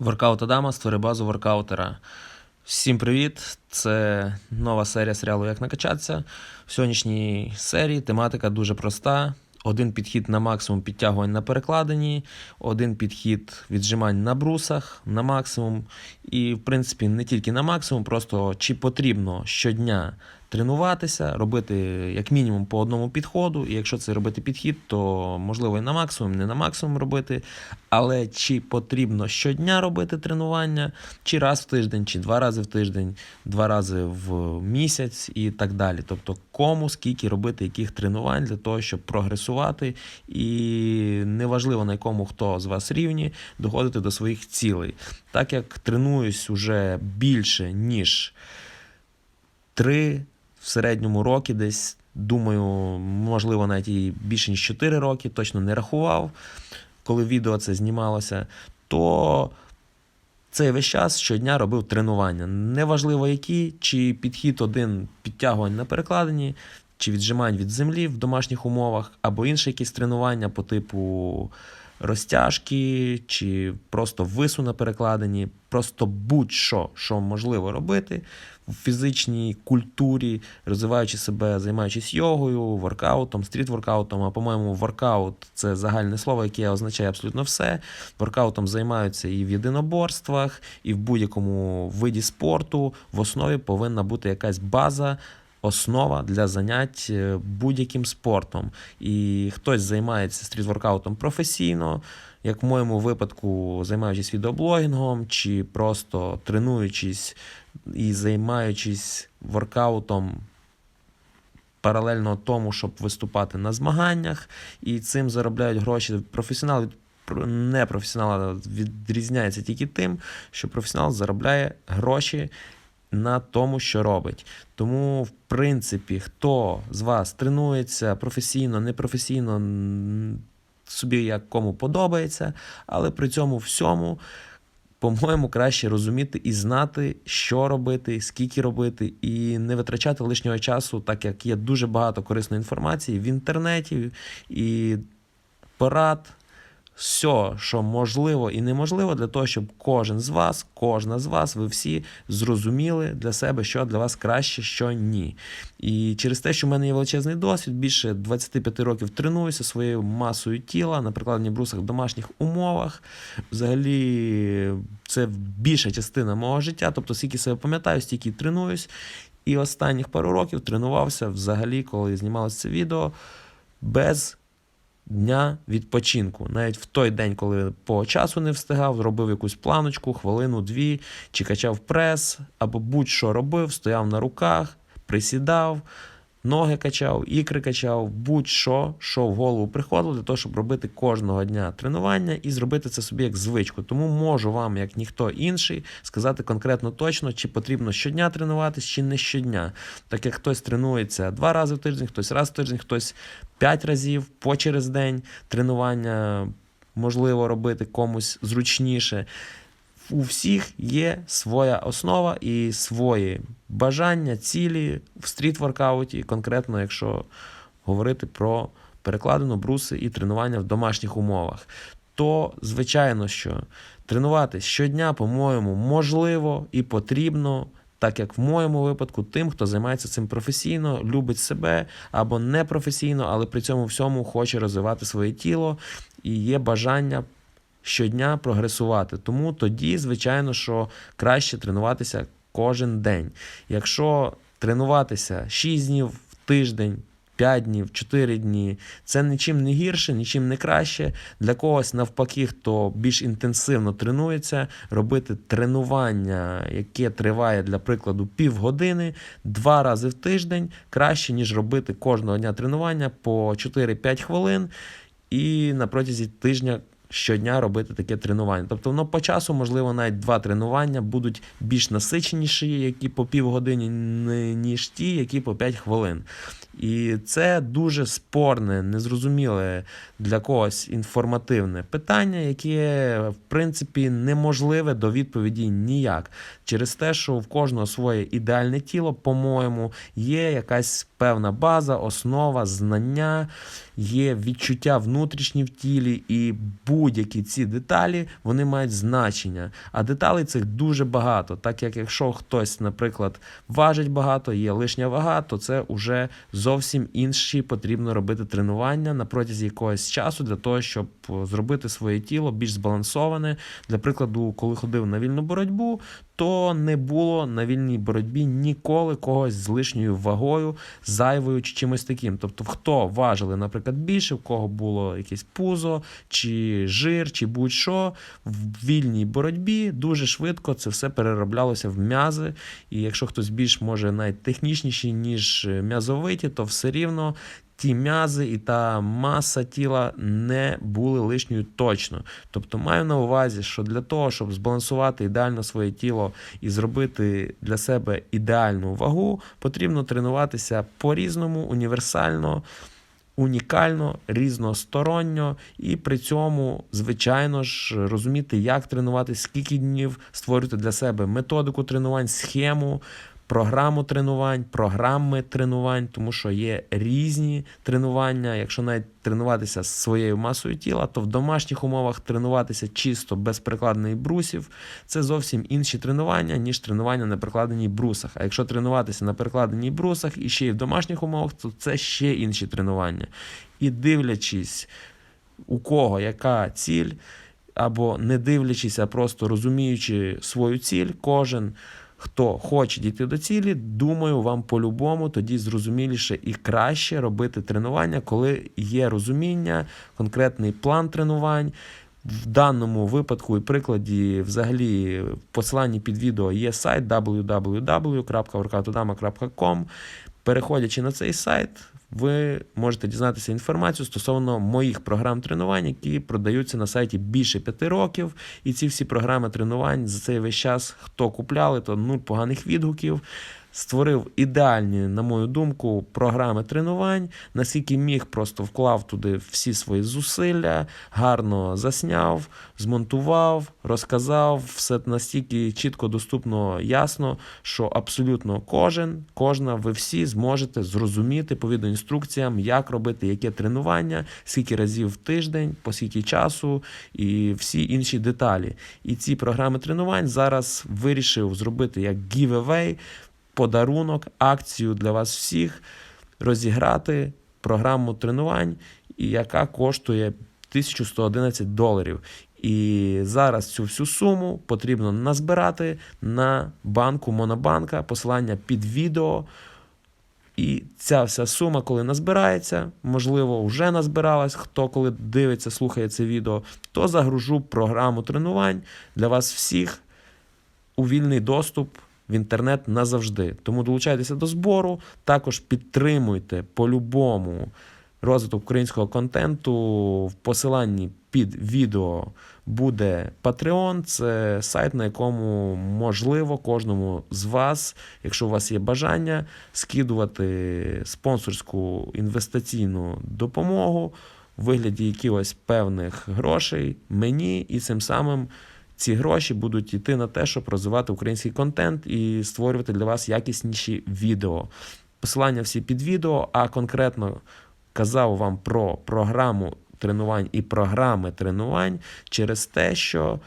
Воркаут Адама створи базу воркаутера. Всім привіт! Це нова серія серіалу Як накачатися. В сьогоднішній серії тематика дуже проста. Один підхід на максимум підтягувань на перекладині, один підхід віджимань на брусах на максимум. І, в принципі, не тільки на максимум, просто чи потрібно щодня тренуватися, робити як мінімум по одному підходу. І якщо це робити підхід, то можливо і на максимум, не на максимум робити. Але чи потрібно щодня робити тренування, чи раз в тиждень, чи два рази в тиждень, два рази в місяць і так далі. Тобто, кому скільки робити яких тренувань для того, щоб прогресувати, і неважливо на якому хто з вас рівні, доходити до своїх цілей. Так як тренуюсь уже більше, ніж три в середньому роки, десь думаю, можливо, навіть і більше ніж 4 роки, точно не рахував, коли відео це знімалося, то цей весь час щодня робив тренування. Неважливо які, чи підхід один підтягувань на перекладині, чи віджимань від землі в домашніх умовах, або інше якісь тренування по типу розтяжки, чи просто вису на перекладині, просто будь-що, що можливо робити в фізичній культурі, розвиваючи себе, займаючись йогою, воркаутом, стріт-воркаутом. А по-моєму, воркаут це загальне слово, яке означає абсолютно все. Воркаутом займаються і в єдиноборствах, і в будь-якому виді спорту. В основі повинна бути якась база. Основа для занять е, будь-яким спортом. І хтось займається стрітворкаутом професійно, як в моєму випадку, займаючись відеоблогінгом, чи просто тренуючись і займаючись воркаутом паралельно тому, щоб виступати на змаганнях, і цим заробляють гроші. Професіонал від непрофесіонала відрізняється тільки тим, що професіонал заробляє гроші на тому, що робить. Тому, в принципі, хто з вас тренується професійно, непрофесійно, собі як кому подобається, але при цьому всьому, по-моєму, краще розуміти і знати, що робити, скільки робити, і не витрачати лишнього часу, так як є дуже багато корисної інформації в інтернеті і порад все, що можливо і неможливо, для того, щоб кожен з вас, кожна з вас, ви всі зрозуміли для себе, що для вас краще, що ні. І через те, що в мене є величезний досвід, більше 25 років тренуюся своєю масою тіла на прикладенні брусах в домашніх умовах. Взагалі, це більша частина мого життя. Тобто, скільки себе пам'ятаю, стільки тренуюсь. І останніх пару років тренувався взагалі, коли знімалося це відео, без дня відпочинку. Навіть в той день, коли по часу не встигав, робив якусь планочку, хвилину, дві, чи качав прес, або будь-що робив, стояв на руках, присідав, ноги качав, ікри качав, будь-що, що в голову приходило для того, щоб робити кожного дня тренування і зробити це собі як звичку. Тому можу вам, як ніхто інший, сказати конкретно точно, чи потрібно щодня тренуватись, чи не щодня. Так як хтось тренується два рази в тиждень, хтось раз в тиждень, хтось п'ять разів по через день тренування можливо робити комусь зручніше. У всіх є своя основа і свої бажання, цілі в стріт-воркауті, конкретно, якщо говорити про перекладину, бруси і тренування в домашніх умовах. То, звичайно, що тренуватись щодня, по-моєму, можливо і потрібно, так як в моєму випадку, тим, хто займається цим професійно, любить себе або не професійно, але при цьому всьому хоче розвивати своє тіло і є бажання щодня прогресувати. Тому тоді, звичайно, що краще тренуватися кожен день. Якщо тренуватися 6 днів в тиждень, 5 днів, 4 дні, це нічим не гірше, нічим не краще. Для когось, навпаки, хто більш інтенсивно тренується, робити тренування, яке триває, для прикладу, півгодини, два рази в тиждень, краще, ніж робити кожного дня тренування по 4-5 хвилин і на протязі тижня щодня робити таке тренування. Тобто, воно по часу, можливо, навіть два тренування будуть більш насиченіші, які по півгодини, ні- ніж ті, які по 5 хвилин. І це дуже спорне, незрозуміле для когось інформативне питання, яке, в принципі, неможливе до відповіді ніяк. Через те, що в кожного своє ідеальне тіло, по-моєму, є якась певна база, основа, знання, є відчуття внутрішні в тілі, і будь-які ці деталі вони мають значення. А деталей цих дуже багато. Так як якщо хтось, наприклад, важить багато, є лишня вага, то це вже зовсім інші потрібно робити тренування на протязі якогось часу для того, щоб зробити своє тіло більш збалансоване. Для прикладу, коли ходив на вільну боротьбу, то не було на вільній боротьбі ніколи когось з лишньою вагою, зайвою чи чимось таким. Тобто, хто важили, наприклад, більше, в кого було якесь пузо, чи жир, чи будь-що, в вільній боротьбі дуже швидко це все перероблялося в м'язи. І якщо хтось більш може навіть технічніший, ніж м'язовиті, то все рівно ті м'язи і та маса тіла не були лишньою точно. Тобто маю на увазі, що для того, щоб збалансувати ідеально своє тіло і зробити для себе ідеальну вагу, потрібно тренуватися по-різному, універсально. Унікально, різносторонньо, і при цьому, звичайно ж, розуміти, як тренуватися, скільки днів, створювати для себе методику тренувань, схему, програму тренувань, програми тренувань, тому що є різні тренування. Якщо навіть тренуватися з своєю масою тіла, то в домашніх умовах тренуватися чисто без прикладених брусів це зовсім інші тренування, ніж тренування на прикладеній брусах. А якщо тренуватися на перекладеній брусах і ще й в домашніх умовах, то це ще інші тренування. І дивлячись, у кого яка ціль, або не дивлячись, а просто розуміючи свою ціль, кожен. Хто хоче дійти до цілі, думаю, вам по-любому тоді зрозуміліше і краще робити тренування, коли є розуміння, конкретний план тренувань. В даному випадку і прикладі, взагалі, в посиланні під відео є сайт www.workoutodama.com. Переходячи на цей сайт, ви можете дізнатися інформацію стосовно моїх програм тренувань, які продаються на сайті більше п'яти років. І ці всі програми тренувань за цей весь час, хто купляли, то нуль поганих відгуків створив ідеальні, на мою думку, програми тренувань, наскільки міг, просто вклав туди всі свої зусилля, гарно засняв, змонтував, розказав, все настільки чітко, доступно, ясно, що абсолютно кожен, кожна, ви всі зможете зрозуміти по відеоінструкціям, як робити яке тренування, скільки разів в тиждень, по скільки часу і всі інші деталі. І ці програми тренувань зараз вирішив зробити як giveaway, подарунок, акцію для вас всіх, розіграти програму тренувань, яка коштує 1111 доларів. І зараз цю всю суму потрібно назбирати на банку Монобанка, посилання під відео. І ця вся сума, коли назбирається, можливо, вже назбиралась, хто коли дивиться, слухає це відео, то загружу програму тренувань для вас всіх у вільний доступ в інтернет назавжди. Тому долучайтеся до збору, також підтримуйте по-любому розвиток українського контенту. В посиланні під відео буде Patreon. Це сайт, на якому можливо кожному з вас, якщо у вас є бажання, скидувати спонсорську інвестиційну допомогу. В вигляді якихось певних грошей мені і цим самим ці гроші будуть йти на те, щоб розвивати український контент і створювати для вас якісніші відео. Посилання всі під відео, а конкретно казав вам про програму тренувань і програми тренувань через те, що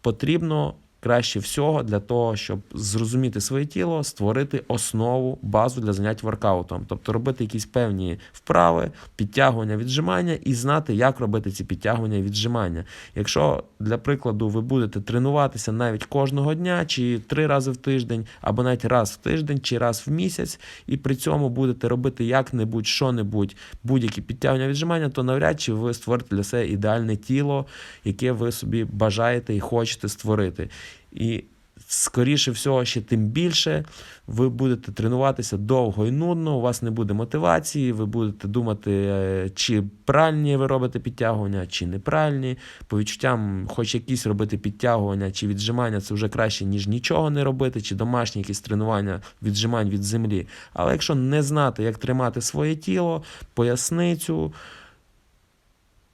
потрібно краще всього для того, щоб зрозуміти своє тіло, створити основу, базу для занять воркаутом, тобто робити якісь певні вправи, підтягування, віджимання і знати, як робити ці підтягування і віджимання. Якщо, для прикладу, ви будете тренуватися навіть кожного дня, чи три рази в тиждень, або навіть раз в тиждень, чи раз в місяць, і при цьому будете робити як-небудь, що-небудь, будь-які підтягування віджимання, то навряд чи ви створите для себе ідеальне тіло, яке ви собі бажаєте і хочете створити. І скоріше всього, ще тим більше ви будете тренуватися довго і нудно, у вас не буде мотивації, ви будете думати, е, чи правильні ви робите підтягування, чи неправильні. По відчуттям, хоч якісь робити підтягування чи віджимання, це вже краще, ніж нічого не робити, чи домашні якісь тренування віджимань від землі. Але якщо не знати, як тримати своє тіло, поясницю,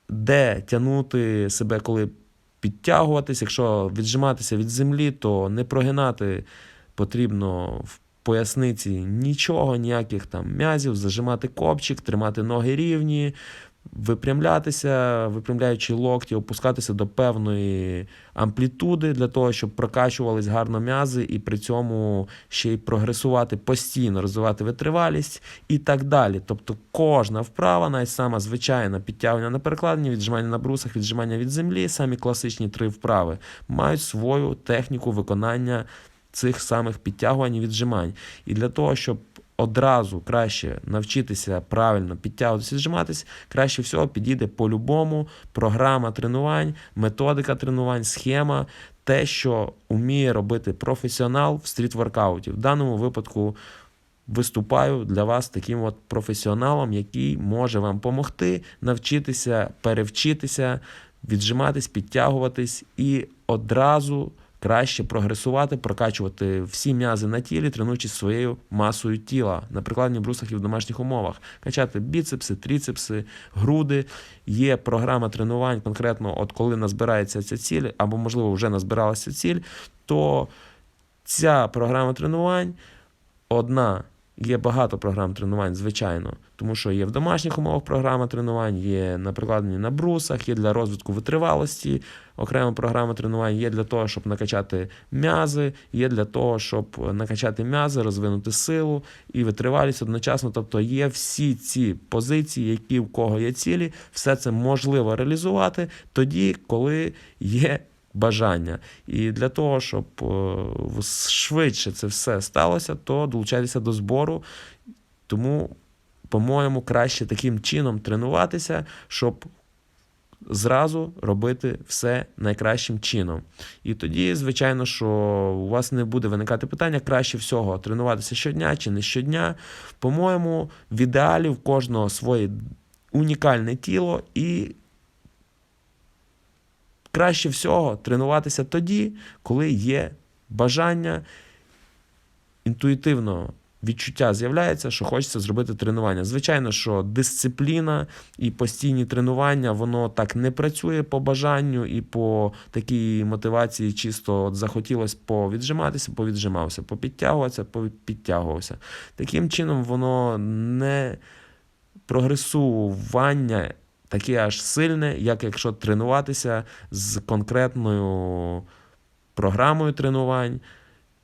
де тягнути себе, коли підтягуватись. Якщо віджиматися від землі, то не прогинати потрібно в поясниці нічого, ніяких там м'язів, зажимати копчик, тримати ноги рівні, випрямлятися, випрямляючи локті, опускатися до певної амплітуди для того, щоб прокачувались гарно м'язи, і при цьому ще й прогресувати постійно, розвивати витривалість і так далі. Тобто кожна вправа, навіть сама звичайна підтягування на перекладині, віджимання на брусах, віджимання від землі, самі класичні три вправи, мають свою техніку виконання цих самих підтягувань і віджимань. І для того, щоб одразу краще навчитися правильно підтягуватися зжиматись, краще всього підійде по-любому програма тренувань, методика тренувань, схема, те, що вміє робити професіонал в стріт-воркауті. В даному випадку виступаю для вас таким от професіоналом, який може вам допомогти навчитися, перевчитися, віджиматись, підтягуватись і одразу краще прогресувати, прокачувати всі м'язи на тілі, тренуючись своєю масою тіла на прикладних брусах і в домашніх умовах, качати біцепси, тріцепси, груди. Є програма тренувань конкретно, от коли назбирається ця ціль, або, можливо, вже назбиралася ціль, то ця програма тренувань одна. Є багато програм тренувань, звичайно, тому що є в домашніх умовах програма тренувань, є на прикладенні на брусах, є для розвитку витривалості, окрема програма тренувань, є для того, щоб накачати м'язи, є для того, щоб накачати м'язи, розвинути силу і витривалість одночасно. Тобто є всі ці позиції, які в кого є цілі, все це можливо реалізувати тоді, коли є бажання. І для того, щоб е, швидше це все сталося, то долучайтеся до збору. Тому, по-моєму, краще таким чином тренуватися, щоб зразу робити все найкращим чином. І тоді, звичайно, що у вас не буде виникати питання, краще всього тренуватися щодня чи не щодня. По-моєму, в ідеалі в кожного своє унікальне тіло і. Краще всього тренуватися тоді, коли є бажання, інтуїтивно відчуття з'являється, що хочеться зробити тренування. Звичайно, що дисципліна і постійні тренування, воно так не працює по бажанню і по такій мотивації, чисто от захотілося повіджиматися, повіджимався, попідтягуватися, попідтягувався. Таким чином, воно не прогресування таке аж сильне, як якщо тренуватися з конкретною програмою тренувань,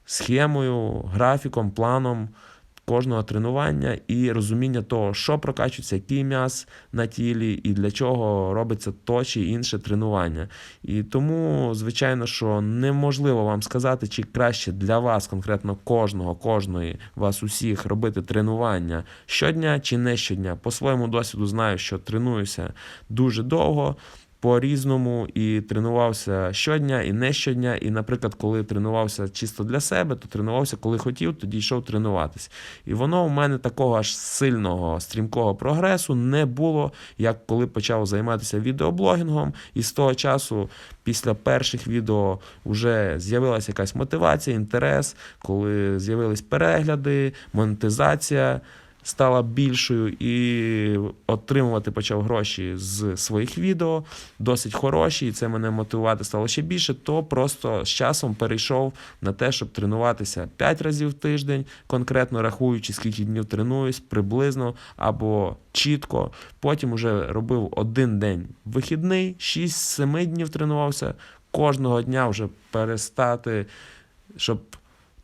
схемою, графіком, планом кожного тренування і розуміння того, що прокачується, який м'яз на тілі і для чого робиться то чи інше тренування. І тому, звичайно, що неможливо вам сказати, чи краще для вас, конкретно кожного, кожної вас усіх робити тренування щодня чи не щодня. По своєму досвіду знаю, що тренуюся дуже довго по-різному і тренувався щодня і не щодня. І, наприклад, коли тренувався чисто для себе, то тренувався, коли хотів, тоді йшов тренуватись. І воно у мене такого аж сильного стрімкого прогресу не було, як коли почав займатися відеоблогінгом. І з того часу, після перших відео, вже з'явилася якась мотивація, інтерес, коли з'явились перегляди, монетизація стала більшою і отримувати почав гроші з своїх відео, досить хороші, і це мене мотивувати стало ще більше, то просто з часом перейшов на те, щоб тренуватися 5 разів в тиждень, конкретно рахуючи, скільки днів тренуюсь, приблизно або чітко. Потім вже робив один день вихідний, 6-7 днів тренувався. Кожного дня вже перестати, щоб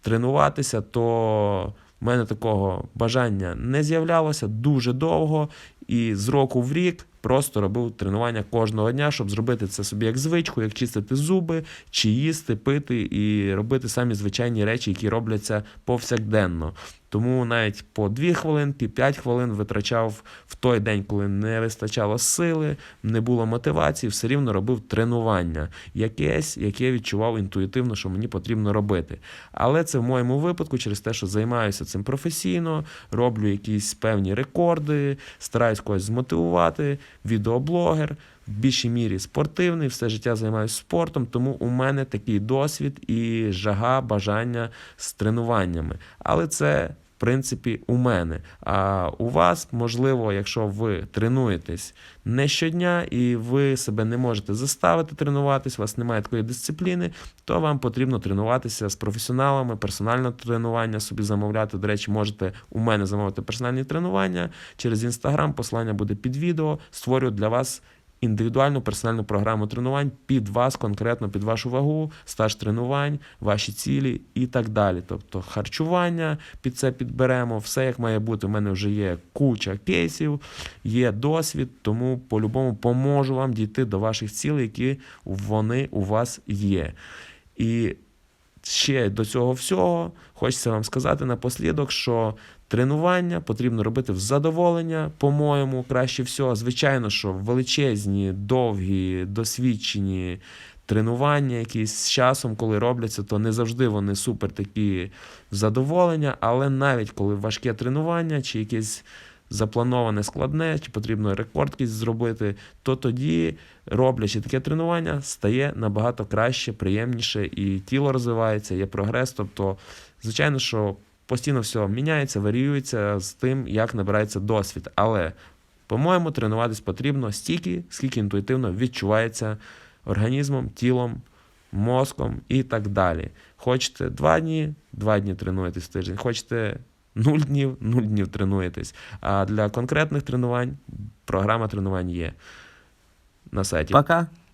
тренуватися, то у мене такого бажання не з'являлося дуже довго, і з року в рік просто робив тренування кожного дня, щоб зробити це собі як звичку, як чистити зуби, чи їсти, пити і робити самі звичайні речі, які робляться повсякденно. Тому навіть по 2 хвилинки, 5 хвилин витрачав в той день, коли не вистачало сили, не було мотивації, все рівно робив тренування, якесь, яке відчував інтуїтивно, що мені потрібно робити. Але це в моєму випадку, через те, що займаюся цим професійно, роблю якісь певні рекорди, стараюсь когось змотивувати, відеоблогер в більшій мірі спортивний, все життя займаюся спортом, тому у мене такий досвід і жага, бажання з тренуваннями. Але це принципі, у мене. А у вас, можливо, якщо ви тренуєтесь не щодня і ви себе не можете заставити тренуватись, у вас немає такої дисципліни, то вам потрібно тренуватися з професіоналами, персональне тренування собі замовляти. До речі, можете у мене замовити персональні тренування через інстаграм. Посилання буде під відео. Створю для вас індивідуальну персональну програму тренувань під вас, конкретно під вашу вагу, стаж тренувань, ваші цілі і так далі. Тобто харчування під це підберемо, все як має бути. У мене вже є куча кейсів, є досвід, тому по-любому поможу вам дійти до ваших цілей, які вони у вас є. І ще до цього всього хочеться вам сказати напослідок, що тренування потрібно робити в задоволення, по-моєму, краще всього. Звичайно, що величезні, довгі, досвідчені тренування, якісь з часом, коли робляться, то не завжди вони супер такі задоволення, але навіть коли важке тренування чи якесь заплановане складне, чи потрібно рекорд якийсь зробити, то тоді, роблячи таке тренування, стає набагато краще, приємніше, і тіло розвивається, є прогрес. Тобто, звичайно, що постійно все міняється, варіюється з тим, як набирається досвід. Але, по-моєму, тренуватись потрібно стільки, скільки інтуїтивно відчувається організмом, тілом, мозком і так далі. Хочете два дні, два дні тренуєтесь в тиждень. Хочете 0 днів, 0 днів тренуєтесь. А для конкретних тренувань програма тренувань є на сайті. Пока.